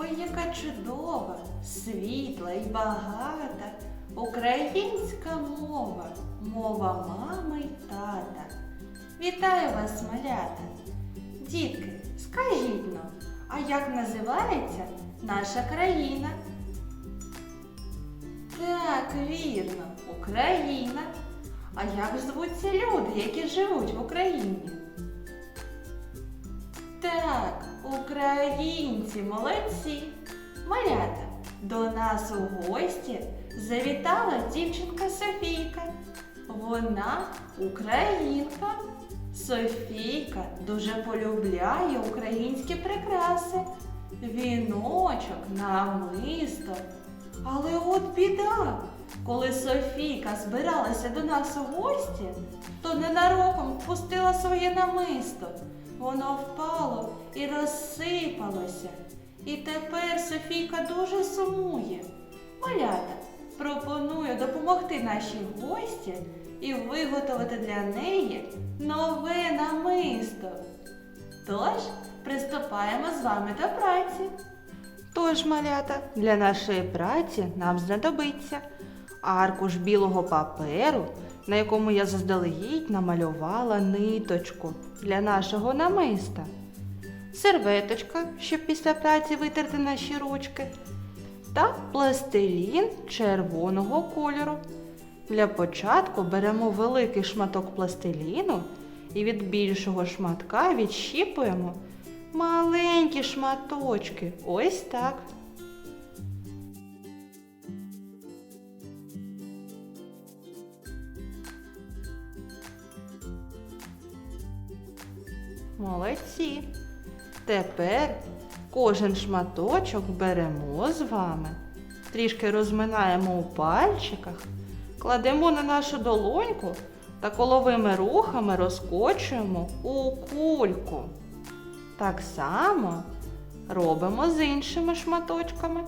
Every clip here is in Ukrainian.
Ой, яка чудова, світла і багата українська мова, мова мами й тата. Вітаю вас, малята! Дітки, скажіть нам, а як називається наша країна? Так, вірно, Україна. А як звуться люди, які живуть в Україні? Так, українці, молодці. Малята, до нас у гості завітала дівчинка Софійка. Вона українка. Софійка дуже полюбляє українські прикраси, віночок, намисто. Але от біда, коли Софійка збиралася до нас у гості, то ненароком впустила своє намисто. Воно впало і розсипалося. І тепер Софійка дуже сумує. Малята, пропоную допомогти нашій гості і виготовити для неї нове намисто. Тож, приступаємо з вами до праці. Тож, малята, для нашої праці нам знадобиться аркуш білого паперу, на якому я заздалегідь намалювала ниточку для нашого намиста, серветочка, щоб після праці витерти наші ручки, та пластилін червоного кольору. Для початку беремо великий шматок пластиліну і від більшого шматка відщіпуємо маленькі шматочки. Ось так. Молодці. Тепер кожен шматочок беремо з вами, трішки розминаємо у пальчиках, кладемо на нашу долоньку та коловими рухами розкочуємо у кульку. Так само робимо з іншими шматочками.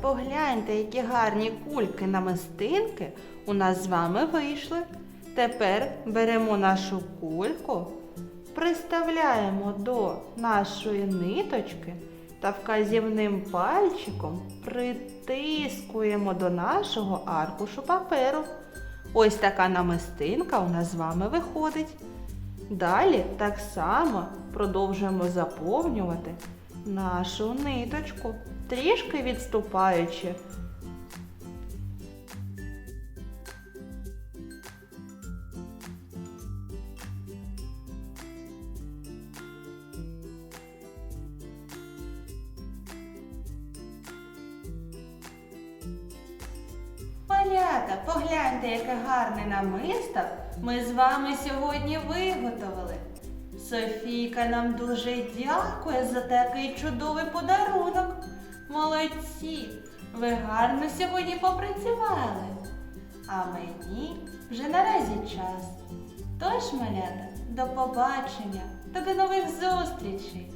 Погляньте, які гарні кульки намистинки у нас з вами вийшли. Тепер беремо нашу кульку, приставляємо до нашої ниточки та вказівним пальчиком притискуємо до нашого аркушу паперу. Ось така намистинка у нас з вами виходить. Далі так само продовжуємо заповнювати нашу ниточку, трішки відступаючи. Малята, погляньте, яке гарне намисто ми з вами сьогодні виготовили. Софійка нам дуже дякує за такий чудовий подарунок. Молодці! Ви гарно сьогодні попрацювали. А мені вже наразі час. Тож, малята, до побачення та до нових зустрічей!